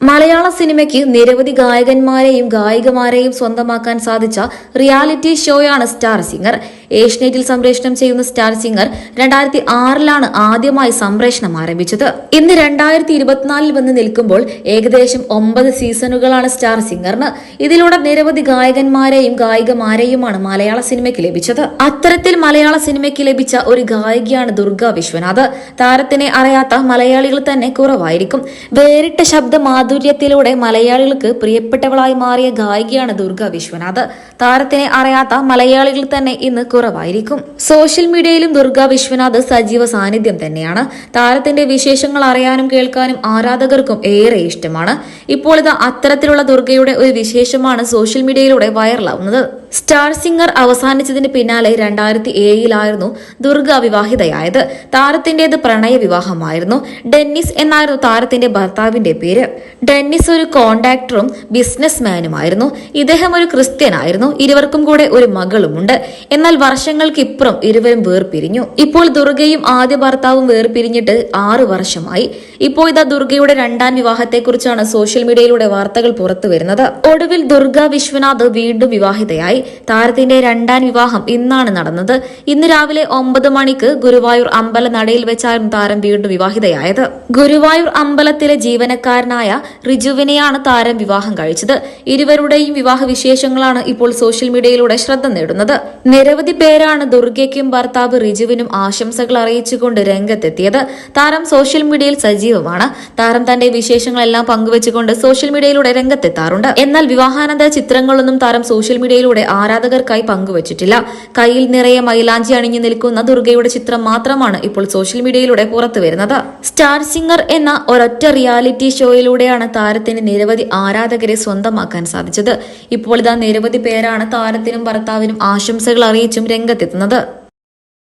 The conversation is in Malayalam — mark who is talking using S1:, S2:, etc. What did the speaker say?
S1: മലയാള സിനിമയ്ക്ക് നിരവധി ഗായകന്മാരെയും ഗായികമാരെയും സ്വന്തമാക്കാൻ സാധിച്ച റിയാലിറ്റി ഷോയാണ് സ്റ്റാർ സിംഗർ. ഏഷ്യനെറ്റിൽ സംപ്രേഷണം ചെയ്യുന്ന സ്റ്റാർ സിംഗർ രണ്ടായിരത്തി ആറിലാണ് ആദ്യമായി സംപ്രേഷണം ആരംഭിച്ചത്. ഇന്ന് രണ്ടായിരത്തി ഇരുപത്തിനാലിൽ വന്ന് നിൽക്കുമ്പോൾ ഏകദേശം ഒമ്പത് സീസണുകളാണ് സ്റ്റാർ സിംഗറിന്. ഇതിലൂടെ നിരവധി ഗായകന്മാരെയും ഗായികമാരെയുമാണ് മലയാള സിനിമയ്ക്ക് ലഭിച്ചത്. അത്തരത്തിൽ മലയാള സിനിമയ്ക്ക് ലഭിച്ച ഒരു ഗായികയാണ് ദുർഗ വിശ്വനാഥ്. താരത്തിനെ അറിയാത്ത മലയാളികൾ തന്നെ കുറവായിരിക്കും. വേറിട്ട ശബ്ദ മാധുര്യത്തിലൂടെ മലയാളികൾക്ക് പ്രിയപ്പെട്ടവളായി മാറിയ ഗായികയാണ് ദുർഗ വിശ്വനാഥ്. താരത്തിനെ അറിയാത്ത മലയാളികൾ തന്നെ ഇന്ന് കുറവായിരിക്കും. സോഷ്യൽ മീഡിയയിലും ദുർഗ വിശ്വനാഥ് സജീവ സാന്നിധ്യം തന്നെയാണ്. താരത്തിന്റെ വിശേഷങ്ങൾ അറിയാനും കേൾക്കാനും ആരാധകർക്കും ഏറെ ഇഷ്ടമാണ്. ഇപ്പോൾ ഇത് അത്തരത്തിലുള്ള ദുർഗയുടെ ഒരു വിശേഷമാണ് സോഷ്യൽ മീഡിയയിലൂടെ വൈറലാവുന്നത്. സ്റ്റാർ സിംഗർ അവസാനിച്ചതിന് പിന്നാലെ രണ്ടായിരത്തി ഏഴിലായിരുന്നു ദുർഗ വിവാഹിതയായത്. താരത്തിന്റേത് പ്രണയ വിവാഹമായിരുന്നു. ഡെന്നിസ് എന്നായിരുന്നു താരത്തിന്റെ ഭർത്താവിന്റെ പേര്. ഡെന്നിസ് ഒരു കോണ്ടാക്ടറും ബിസിനസ്മാനുമായിരുന്നു. ഇദ്ദേഹം ഒരു ക്രിസ്ത്യനായിരുന്നു. ഇരുവർക്കും കൂടെ ഒരു മകളുമുണ്ട്. എന്നാൽ വർഷങ്ങൾക്കിപ്പുറം ഇരുവരും വേർപിരിഞ്ഞു. ഇപ്പോൾ ദുർഗയും ആദ്യ ഭർത്താവും വേർപിരിഞ്ഞിട്ട് ആറു വർഷമായി. ഇപ്പോൾ ഇതാ ദുർഗയുടെ രണ്ടാം വിവാഹത്തെക്കുറിച്ചാണ് സോഷ്യൽ മീഡിയയിലൂടെ വാർത്തകൾ പുറത്തു വരുന്നത് ഒടുവിൽ ദുർഗ വിശ്വനാഥ് വീണ്ടും വിവാഹിതയായി. താരത്തിന്റെ രണ്ടാം വിവാഹം ഇന്നാണ് നടന്നത്. ഇന്ന് രാവിലെ ഒമ്പത് മണിക്ക് ഗുരുവായൂർ അമ്പല നടയിൽ വെച്ചായിരുന്നു താരം വീണ്ടും വിവാഹിതയായത്. ഗുരുവായൂർ അമ്പലത്തിലെ ജീവനക്കാരനായ റിജുവിനെയാണ് താരം വിവാഹം കഴിച്ചത്. ഇരുവരുടെയും വിവാഹ വിശേഷങ്ങളാണ് ഇപ്പോൾ സോഷ്യൽ മീഡിയയിലൂടെ ശ്രദ്ധ നേടുന്നത്. നിരവധി പേരാണ് ദുർഗയ്ക്കും ഭർത്താവ് റിജുവിനും ആശംസകൾ അറിയിച്ചുകൊണ്ട് രംഗത്തെത്തിയത്. താരം സോഷ്യൽ മീഡിയയിൽ സജീവമാണ് താരം തന്റെ വിശേഷങ്ങളെല്ലാം പങ്കുവെച്ചുകൊണ്ട് സോഷ്യൽ മീഡിയയിലൂടെ രംഗത്തെത്താറുണ്ട്. എന്നാൽ വിവാഹാനന്തര ചിത്രങ്ങളൊന്നും താരം സോഷ്യൽ മീഡിയയിലൂടെ ആരാധകർക്കായി പങ്കുവച്ചിട്ടില്ല. കയ്യിൽ നിറയെ മൈലാഞ്ചി അണിഞ്ഞു നിൽക്കുന്ന ദുർഗയുടെ ചിത്രം മാത്രമാണ് ഇപ്പോൾ സോഷ്യൽ മീഡിയയിലൂടെ പുറത്തു വരുന്നത് സ്റ്റാർ സിംഗർ എന്ന ഒരൊറ്റ റിയാലിറ്റി ഷോയിലൂടെയാണ് താരത്തിന് നിരവധി ആരാധകരെ സ്വന്തമാക്കാൻ സാധിച്ചത്. ഇപ്പോൾ ഇതാ നിരവധി പേരാണ് താരത്തിനും ഭർത്താവിനും ആശംസകൾ അറിയിച്ചും രംഗത്തെത്തുന്നത്.